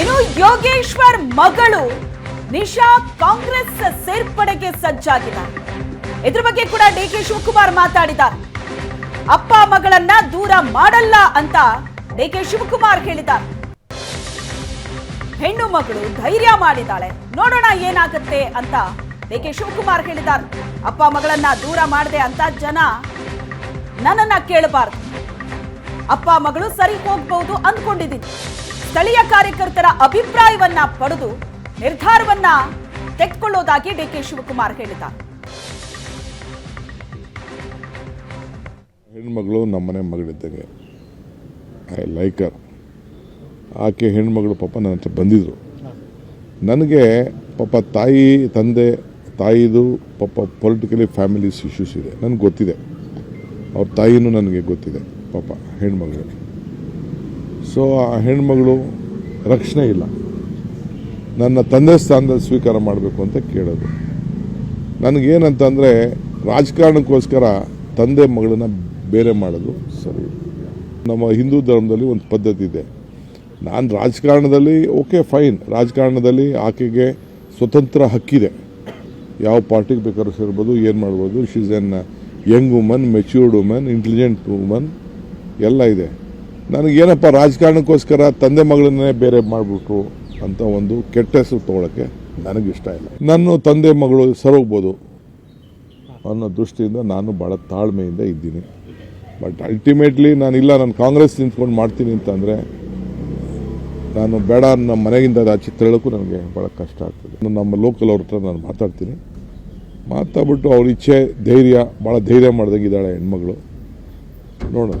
ಇನ್ನು ಯೋಗೇಶ್ವರ್ ಮಗಳು ನಿಶಾ ಕಾಂಗ್ರೆಸ್ ಸೇರ್ಪಡೆಗೆ ಸಜ್ಜಾಗಿದ್ದಾರೆ ಇದ್ರ ಬಗ್ಗೆ ಕೂಡ ಡಿ ಕೆ ಶಿವಕುಮಾರ್ ಮಾತಾಡಿದ್ದಾರೆ. ಅಪ್ಪ ಮಗಳನ್ನ ದೂರ ಮಾಡಲ್ಲ ಅಂತ ಡಿ ಕೆ ಶಿವಕುಮಾರ್ ಹೇಳಿದ್ದಾರೆ. ಹೆಣ್ಣು ಮಗಳು ಧೈರ್ಯ ಮಾಡಿದ್ದಾಳೆ. ನೋಡೋಣ ಏನಾಗುತ್ತೆ ಅಂತ ಡಿ ಕೆ ಶಿವಕುಮಾರ್ ಹೇಳಿದ್ದಾರೆ. ಅಪ್ಪ ಮಗಳನ್ನ ದೂರ ಮಾಡದೆ ಅಂತ ಜನ ನನ್ನನ್ನ ಕೇಳಬಾರ್ದು. ಅಪ್ಪ ಮಗಳು ಸರಿ ಹೋಗ್ಬಹುದು ಅಂದ್ಕೊಂಡಿದ್ದೀನಿ. ಸ್ಥಳೀಯ ಕಾರ್ಯಕರ್ತರ ಅಭಿಪ್ರಾಯವನ್ನ ಪಡೆದು ನಿರ್ಧಾರವನ್ನ ತೆಗೆದುಕೊಳ್ಳೋದಾಗಿ ಡಿ ಕೆ ಶಿವಕುಮಾರ್ ಹೇಳಿದ್ದಾರೆ. ಹೆಣ್ಮಗಳು ನಮ್ಮನೆ ಮಗಳಿದ್ದಂಗೆ. ಐ ಲೈಕರ್ ಆಕೆ ಹೆಣ್ಮಗಳು ಪಾಪ ನನ್ನ ಹತ್ರ ಬಂದಿದ್ರು. ನನಗೆ ಪಾಪ ತಾಯಿ, ತಂದೆ, ತಾಯಿದು ಪಾಪ ಪೊಲಿಟಿಕಲಿ ಫ್ಯಾಮಿಲೀಸ್ ಇಶ್ಯೂಸ್ ಇದೆ. ನನಗೆ ಗೊತ್ತಿದೆ. ಅವ್ರ ತಾಯಿನೂ ನನಗೆ ಗೊತ್ತಿದೆ ಪಾಪ ಹೆಣ್ಮಗಳು ಸೊ ಆ ಹೆಣ್ಮಗಳು ರಕ್ಷಣೆ ಇಲ್ಲ. ನನ್ನ ತಂದೆ ಸ್ಥಾನದಲ್ಲಿ ಸ್ವೀಕಾರ ಮಾಡಬೇಕು ಅಂತ ಕೇಳೋದು. ನನಗೇನಂತಂದರೆ ರಾಜಕಾರಣಕ್ಕೋಸ್ಕರ ತಂದೆ ಮಗಳನ್ನ ಬೇರೆ ಮಾಡೋದು ಸರಿ. ನಮ್ಮ ಹಿಂದೂ ಧರ್ಮದಲ್ಲಿ ಒಂದು ಪದ್ಧತಿ ಇದೆ. ನಾನು ರಾಜಕಾರಣದಲ್ಲಿ ಓಕೆ, ಫೈನ್. ರಾಜಕಾರಣದಲ್ಲಿ ಆಕೆಗೆ ಸ್ವತಂತ್ರ ಹಕ್ಕಿದೆ. ಯಾವ ಪಾರ್ಟಿಗೆ ಬೇಕಾದ್ರೂ ಸೇರ್ಬೋದು, ಏನು ಮಾಡ್ಬೋದು. She's an young woman mature woman intelligent woman ಎಲ್ಲ ಇದೆ. ನನಗೇನಪ್ಪ ರಾಜಕಾರಣಕ್ಕೋಸ್ಕರ ತಂದೆ ಮಗಳನ್ನೇ ಬೇರೆ ಮಾಡಿಬಿಟ್ರು ಅಂತ ಒಂದು ಕೆಟ್ಟ ಹೆಸರು ತೊಗೊಳಕ್ಕೆ ನನಗಿಷ್ಟ ಇಲ್ಲ. ನನ್ನ ತಂದೆ ಮಗಳು ಸರೋಗ್ಬೋದು ಅನ್ನೋ ದೃಷ್ಟಿಯಿಂದ ನಾನು ಭಾಳ ತಾಳ್ಮೆಯಿಂದ ಇದ್ದೀನಿ. ಬಟ್ ಅಲ್ಟಿಮೇಟ್ಲಿ ನಾನು ಇಲ್ಲ ನಾನು ಕಾಂಗ್ರೆಸ್ ನಿಂತ್ಕೊಂಡು ಮಾಡ್ತೀನಿ ಅಂತಂದರೆ ನಾನು ಬೇಡ ನಮ್ಮ ಮನೆಗಿಂದ ಆಚೆ ತೆರಳಕ್ಕೂ ನನಗೆ ಭಾಳ ಕಷ್ಟ ಆಗ್ತದೆ. ನಮ್ಮ ಲೋಕಲ್ ಅವ್ರ ಹತ್ರ ನಾನು ಮಾತಾಡ್ತೀನಿ. ಮಾತಾಡ್ಬಿಟ್ಟು ಅವ್ರ ಇಚ್ಛೆ, ಧೈರ್ಯ ಭಾಳ ಧೈರ್ಯ ಮಾಡ್ದಂಗಿದ್ದಾಳೆ ಹೆಣ್ಮಗಳು. ನೋಡೋಣ.